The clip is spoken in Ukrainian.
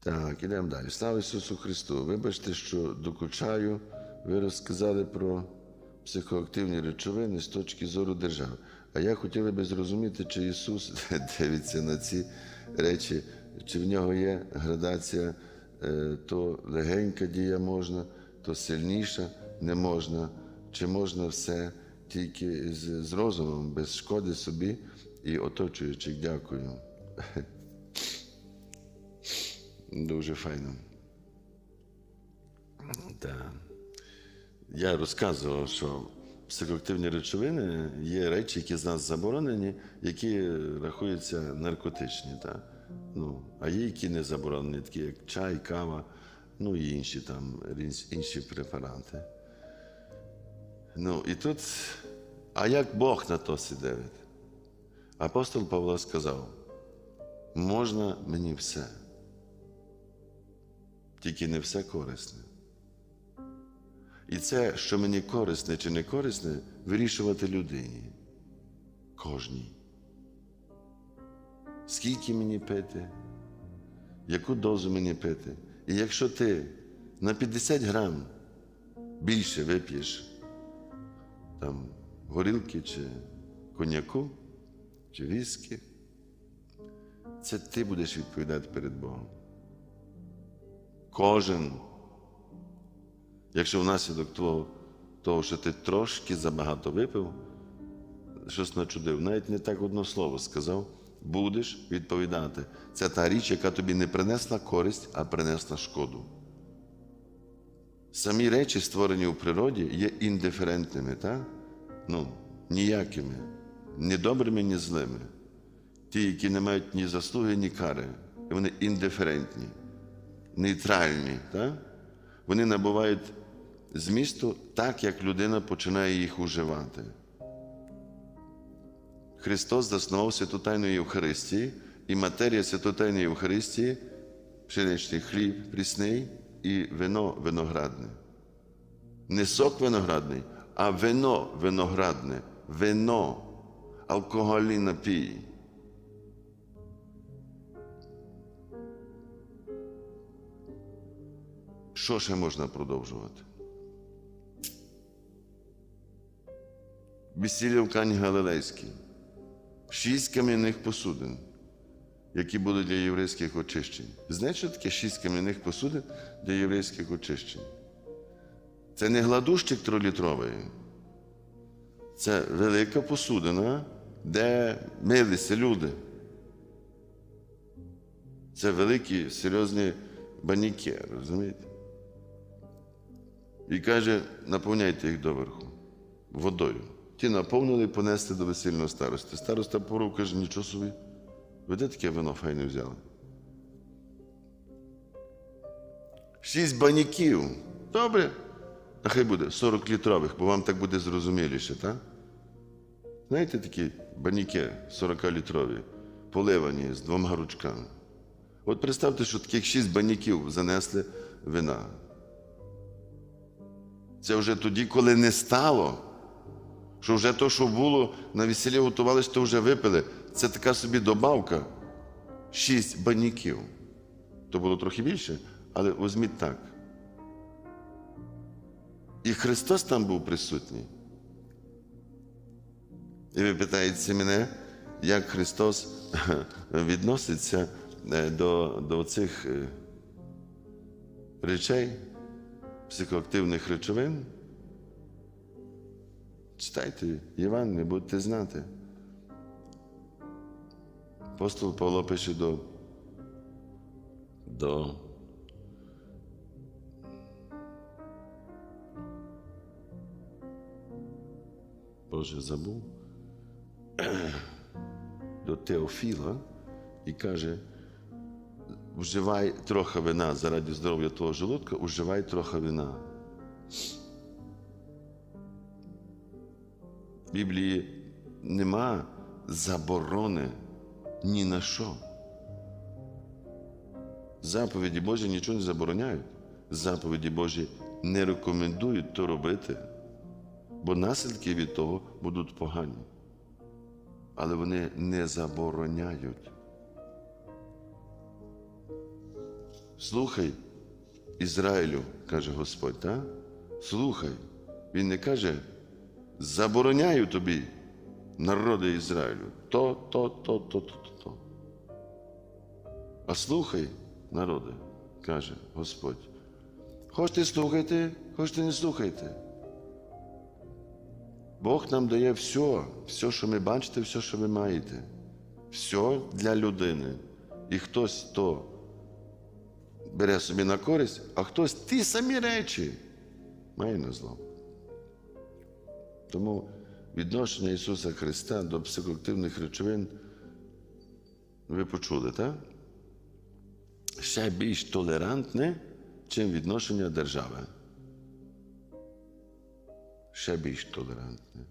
Так, ідемо далі. Слава Ісусу Христу. Вибачте, що докучаю. Ви розказали про психоактивні речовини з точки зору держави. А я хотів би зрозуміти, чи Ісус дивиться на ці речі, чи в нього є градація, е, то легенька дія можна, то сильніша не можна, чи можна все тільки з, розумом, без шкоди собі і оточуючих. Дякую. Дуже файно. Так. Я розказував, що психоактивні речовини є речі, які з нас заборонені, які рахуються наркотичні. Так? Ну, а є, які не заборонені, такі як чай, кава, ну і інші там інші препарати. Ну і тут, а як Бог на то сидить? Апостол Павло сказав: можна мені все, тільки не все корисне. І це, що мені корисне чи не корисне, вирішувати людині. Кожній. Скільки мені пити, яку дозу мені пити. І якщо ти на 50 грам більше вип'єш там горілки чи коньяку, чи віскі, це ти будеш відповідати перед Богом. Кожен. Якщо внаслідок того, того, що ти трошки забагато випив, щось начудив, навіть не так одно слово сказав, будеш відповідати. Це та річ, яка тобі не принесла користь, а принесла шкоду. Самі речі, створені у природі, є індиферентними, так? Ну, ніякими, ні добрими, ні злими. Ті, які не мають ні заслуги, ні кари. І вони індиферентні, нейтральні. Так? Вони набувають змісту так, як людина починає їх уживати. Христос заснував святотайну Євхаристії, і матерія святотайної Євхаристії, пшеничний хліб прісний і вино виноградне. Не сок виноградний, а вино виноградне, вино, алкогольний напій. Що ще можна продовжувати? Весілля в Кані Галилейській. Шість кам'яних посудин, які були для єврейських очищень. Знаєте, що таке шість кам'яних посудин для єврейських очищень? Це не гладущик тролітровий. Це велика посудина, де милися люди. Це великі серйозні баніки, розумієте? І каже, наповняйте їх доверху водою. Ті наповнили і понесли до весільного старости. Староста поров каже, нічого собі. Ви де таке вино файне взяли? Шість баняків. Добре. А хай буде 40 літрових, бо вам так буде зрозуміліше, так? Знаєте такі баняки 40-літрові, поливані з двома ручками. От представте, що таких шість баняків занесли вина. Це вже тоді, коли не стало, що вже то, що було, на весіллі готувалися, то вже випили. Це така собі добавка. Шість баняків. То було трохи більше, але візьміть так. І Христос там був присутній. І ви питаєте мене, як Христос відноситься е, до, до цих е, речей, психоактивних речовин? Читайте Євангеліє, будете знати. Апостол Павло пише до, до Боже забув до Теофіла і каже, вживай трохи вина заради здоров'я твого желудка, вживай трохи вина. В Біблії нема заборони ні на що. Заповіді Божі нічого не забороняють. Заповіді Божі не рекомендують то робити, бо наслідки від того будуть погані. Але вони не забороняють. Слухай Ізраїлю, каже Господь, так? Слухай. Він не каже, забороняю тобі, народи Ізраїлю, то, то, то, то, то, то, то. А слухай, народи, каже Господь. Хочете слухайте, хочете не слухайте. Бог нам дає все, все, що ми бачите, все, що ви маєте. Все для людини. І хтось то бере собі на користь, а хтось ті самі речі має на зло. Тому відношення Ісуса Христа до психоактивних речовин ви почули, так? Ще більш толерантне, чим відношення держави. Ще більш толерантне.